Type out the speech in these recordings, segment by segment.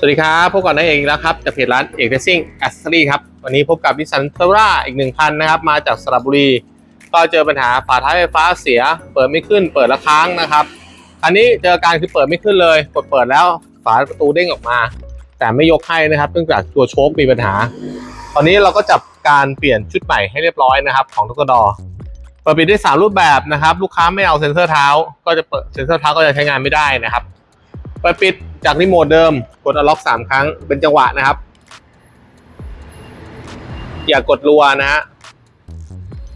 สวัสดีครับพบกับนายเอกอีกแล้วครับจากเพจร้านเอกเดซิ่งแอสซอรี่ครับ วันนี้พบกับดิสันเทอร่าอีกหนึ่งคันนะครับ มาจากสระบุรี ก็เจอปัญหาฝาท้ายไฟฟ้าเสีย เปิดไม่ขึ้น เปิดละค้างนะครับคันนี้เจออาการคือเปิดไม่ขึ้นเลยกดเปิดแล้วฝาประตูเด้งออกมา แต่ไม่ยกให้นะครับเนื่องจากตัวโชคมีปัญหา ตอนนี้เราก็จับการเปลี่ยนชุดใหม่ให้เรียบร้อยนะครับ ของทุกดอเปิดปิดได้สามรูปแบบนะครับ ลูกค้าไม่เอาเซ็นเซอร์เท้า ก็จะเปิดเซ็นเซอร์เท้าก็จะใช้งานไม่ได้นะครับเปิดปิด จากรีโมทเดิมกดล็อกสามครั้งเป็นจังหวะนะครับ อย่ากดรัวนะฮะ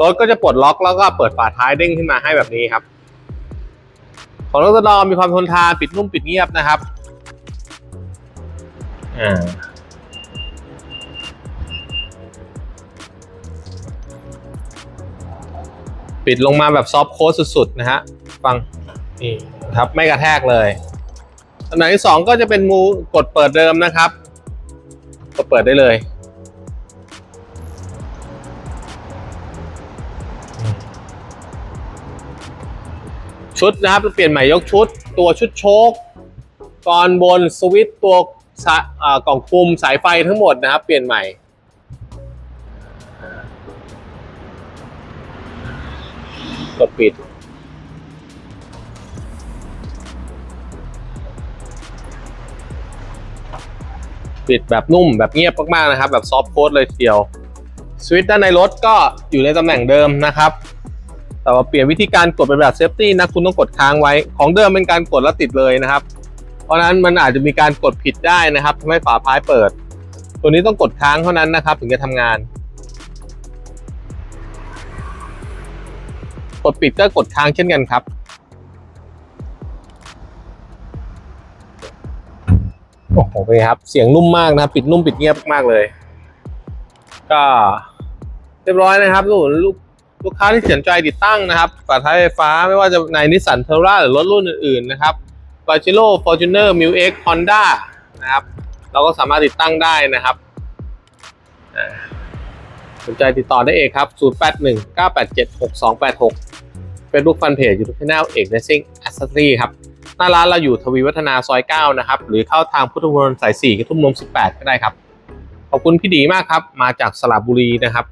รถก็จะปลดล็อกแล้วก็เปิดฝาท้ายเด้งขึ้นมาให้แบบนี้ครับ ของรถดอมีความทนทานปิดนุ่มปิดเงียบนะครับอ่าปิดลงมาแบบซอฟต์โค้ดสุดๆ นะฮะ ฟัง นี่ครับ ไม่กระแทกเลย ตำแหนสองก็จะเป็นมูกดเปิดเดิมนะครับ กดเปิดได้เลย ชุดนะครับเปลี่ยนใหม่ยกชุด ตัวชุดโชคกรบนสวิตตัวกล่องคุมสายไฟทั้งหมดนะครับ เปลี่ยนใหม่กดปิด ปิดแบบนุ่มแบบเงียบมากๆนะครับ แบบซอฟต์โค้ดเลยเดียวสวิตช์ด้านในรถก็อยู่ในตำแหน่งเดิมนะครับ แต่ว่าเปลี่ยนวิธีการกดเป็นแบบเซฟตี้นะคุณต้องกดค้างไว้ ของเดิมเป็นการกดแล้วติดเลยนะครับ เพราะฉะนั้นมันอาจจะมีการกดผิดได้นะครับทำให้ฝาท้ายเปิด ตัวนี้ต้องกดค้างเท่านั้นนะครับ ถึงจะทำงาน กดปิดก็กดค้างเช่นกันครับ โอ้โหเป็นไงครับ เสียงนุ่มมากนะครับ ปิดนุ่มปิดเงียบมากเลย ก็เรียบร้อยนะครับลูกลูกลูกค้าที่สนใจติดตั้งนะครับฝาท้ายไฟฟ้าไม่ว่าจะในนิสสันเทอร่าหรือรถรุ่นอื่นๆนะครับปาเจโร่ฟอร์จูเนอร์มิวเอ็กซ์ฮอนด้านะครับ เราก็สามารถติดตั้งได้นะครับสนใจติดต่อได้เองครับ 081 987 6286 Facebook Fanpage YouTube Channel เอกเดซิ่งแอสเซอรี่ครับ น้าร้านเราอยู่ทวีวัฒนาซอย9นะครับ หรือเข้าทางพุทธมณฑลสาย4กระทุ่มนม18 ก็ได้ครับ ขอบคุณพี่ดีมากครับ มาจากสระบุรีนะครับ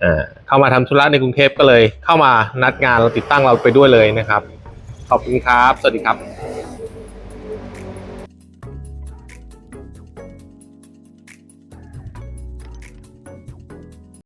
เออเข้ามาทำธุระในกรุงเทพก็เลย เข้ามานัดงานเราติดตั้งเราไปด้วยเลยนะครับ ขอบคุณครับ สวัสดีครับ